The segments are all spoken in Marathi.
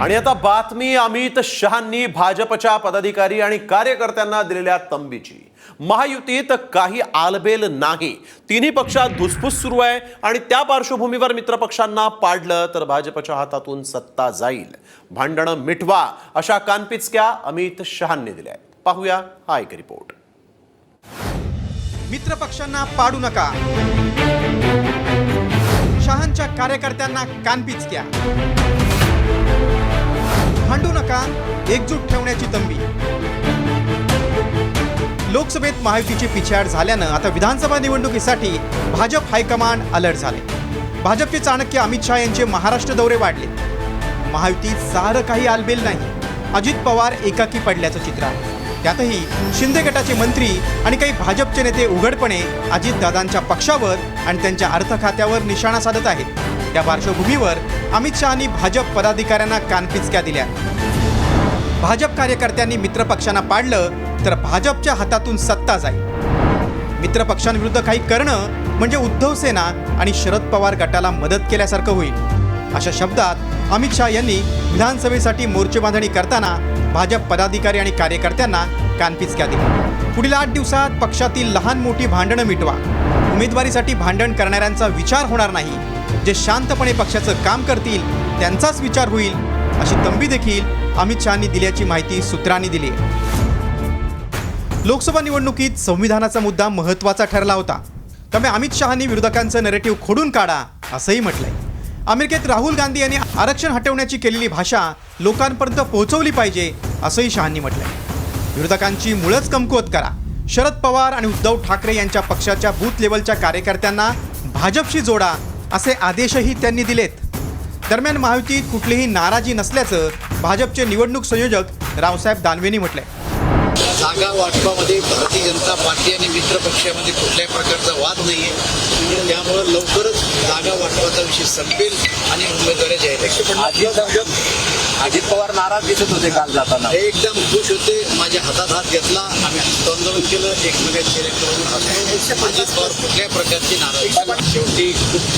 आणि आता बातमी अमित शहांनी भाजपच्या पदाधिकारी आणि कार्यकर्त्यांना दिलेल्या तंबीची. महायुतीत काही आलबेल नाही. तिन्ही पक्षात धुसफूस सुरू आहे आणि त्या पार्श्वभूमीवर मित्रपक्षांना पाडलं तर भाजपच्या हातातून सत्ता जाईल. भांडणं मिटवा अशा कानपिचक्या अमित शहांनी दिल्या पाहूया हा एक रिपोर्ट. मित्रपक्षांना पाडू नका. शहांच्या कार्यकर्त्यांना कानपिचक्या. भांडू नका एकजूट ठेवण्याची तंबी. लोकसभेत महायुतीची पिछाड झाल्यानं आता विधानसभा निवडणुकीसाठी भाजप हायकमांड अलर्ट झाले. भाजपचे चाणक्य अमित शहा यांचे महाराष्ट्र दौरे वाढले. महायुतीत सारं काही आलबेल नाही. अजित पवार एकाकी पडल्याचं चित्र आहे. त्यातही शिंदे गटाचे मंत्री आणि काही भाजपचे नेते उघडपणे अजितदादांच्या पक्षावर आणि त्यांच्या अर्थखात्यावर निशाणा साधत आहेत. त्या पार्श्वभूमीवर अमित शहानी भाजप पदाधिकाऱ्यांना कानपिचक्या दिल्या. भाजप कार्यकर्त्यांनी मित्रपक्षांना पाडलं तर भाजपच्या हातातून सत्ता जाईल. मित्रपक्षांविरुद्ध काही करणं म्हणजे उद्धव सेना आणि शरद पवार गटाला मदत केल्यासारखं होईल. अशा शब्दात अमित शहा यांनी विधानसभेसाठी मोर्चेबांधणी करताना भाजप पदाधिकारी आणि कार्यकर्त्यांना कानपिचक्या दिल्या. पुढील आठ दिवसात पक्षातील लहान मोठी भांडणं मिटवा. उमेदवारीसाठी भांडण करणाऱ्यांचा विचार होणार नाही. जे शांतपणे पक्षाचं काम करतील त्यांचाच विचार होईल अशी तंबी देखील अमित शहानी दिल्याची माहिती सूत्रांनी दिली लोकसभा निवडणुकीत संविधानाचा मुद्दा महत्त्वाचा ठरला होता. त्यामुळे अमित शहानी विरोधकांचं नरेटिव्ह खोडून काढा असंही म्हटलंय. अमेरिकेत राहुल गांधी यांनी आरक्षण हटवण्याची केलेली भाषा लोकांपर्यंत पोहोचवली पाहिजे असंही शहांनी म्हटलंय. विरोधकांची मुळच कमकुवत करा. शरद पवार आणि उद्धव ठाकरे यांच्या पक्षाच्या बूथ लेवलच्या कार्यकर्त्यांना भाजपशी जोडा असे आदेशही त्यांनी दिलेत. दरम्यान महायुतीत कुठलीही नाराजी नसल्याचं भाजपचे निवडणूक संयोजक रावसाहेब दानवेंनी म्हटलंय. जागा वाटपामध्ये भारतीय जनता पार्टी आणि मित्र पक्षामध्ये कुठल्याही प्रकारचा वाद नाही आहे त्यामुळं लवकरच जागा वाटपाचा विषय संपेल आणि उमेदवारी जाहीर अजित पवार नाराज दिसत होते काल जाताना. एकदम खुश होते माझ्या हातात हात घेतला आम्ही आंदोलन केलं एकमेकांचे. अजित पवार कुठल्याही प्रकारची नाराज शेवटी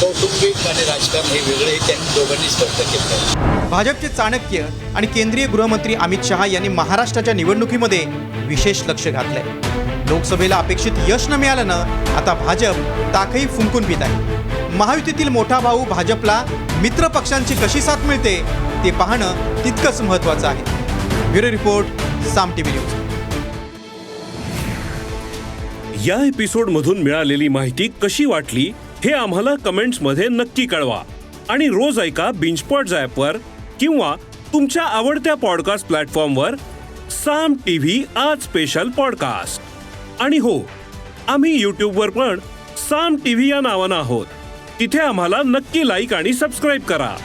कौटुंबिक आणि राजकारण हे वेगळे त्यांनी दोघांनी स्पष्ट केलं. भाजपचे चाणक्य आणि केंद्रीय गृहमंत्री अमित शहा यांनी महाराष्ट्राच्या निवडणुकीमध्ये विशेष लक्ष घातलंय. लोकसभेला अपेक्षित यश न मिळाल्यानं आता भाजप ताकही फुंकून पित आहे. महायुतीतील मोठा भाऊ भाजपला मित्र पक्षांची कशी साथ मिळते ते पाहणं तितकंच महत्त्वाचं आहे. Bureau report Saam TV news. या एपिसोड मधून मिळालेली माहिती कशी वाटली हे आम्हाला कमेंट्समध्ये नक्की कळवा. आणि रोज ऐका बिंचपॉट वर किंवा तुमच्या आवडत्या पॉडकास्ट प्लॅटफॉर्मवर साम टीव्ही आज स्पेशल पॉडकास्ट आणि हो आम्ही यूट्यूबवर पण साम टीव्ही या नावानं आहोत. तिथे आम्हाला नक्की लाईक आणि सबस्क्राईब करा.